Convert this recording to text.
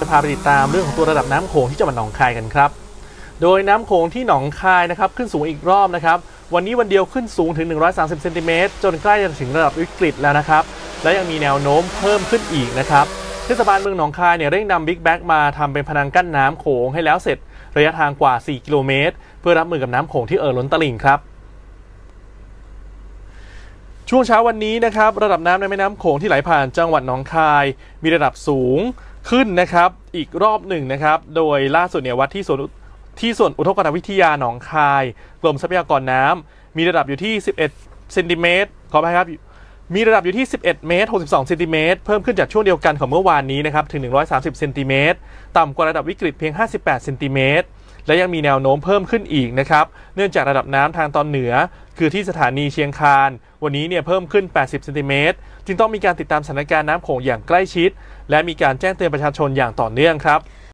จะพาไปติดตามเรื่องของตัวระดับน้ำโขงที่จังหวัดหนองคายกันครับ โดยน้ำโขงที่หนองคายนะครับขึ้นสูงอีกรอบนะครับ วันนี้วันเดียวขึ้นสูงถึง 130เซนติเมตรจนใกล้จะถึงระดับวิกฤตแล้วนะครับ และยังมีแนวโน้มเพิ่มขึ้นอีกนะครับเทศบาลเมืองหนองคายเนี่ยเร่งนำบิ๊กแบ็กมาทำเป็นพนังกั้นน้ำโขงให้แล้วเสร็จระยะทางกว่า 4 กิโลเมตร เพื่อรับมือกับน้ำโขงที่เอ่อล้นตลิ่งครับช่วงเช้าวันนี้นะครับระดับน้ำในแม่น้ำโขงที่ไหลผ่านจังหวัดหนองคาย มีระดับสูง ขึ้นนะครับอีกรอบหนึ่งนะครับ โดยล่าสุดเนี่ยวัดที่สวนที่ส่วนอุทกรณวิทยาหนองคายกรมทรัพยากรน้ำมีระดับอยู่ที่ 11เซนติเมตรขอไปครับมีระดับอยู่ที่ 11 เมตร 62 เซนติเมตร เพิ่มขึ้นจากช่วงเดียวกันของเมื่อวานนี้นะครับ ถึง 130 เซนติเมตร ต่ำกว่าระดับวิกฤตเพียง 58 เซนติเมตร และยังมีแนวโน้มเพิ่มขึ้นอีกนะครับ เนื่องจากระดับน้ำทางตอนเหนือ คือที่สถานีเชียงคาน วันนี้เนี่ยเพิ่มขึ้น 80เซนติเมตรจึงต้องมีการติดตามสถานการณ์น้ำโขงอย่างใกล้ชิด และมีการแจ้งเตือนประชาชนอย่างต่อเนื่องครับ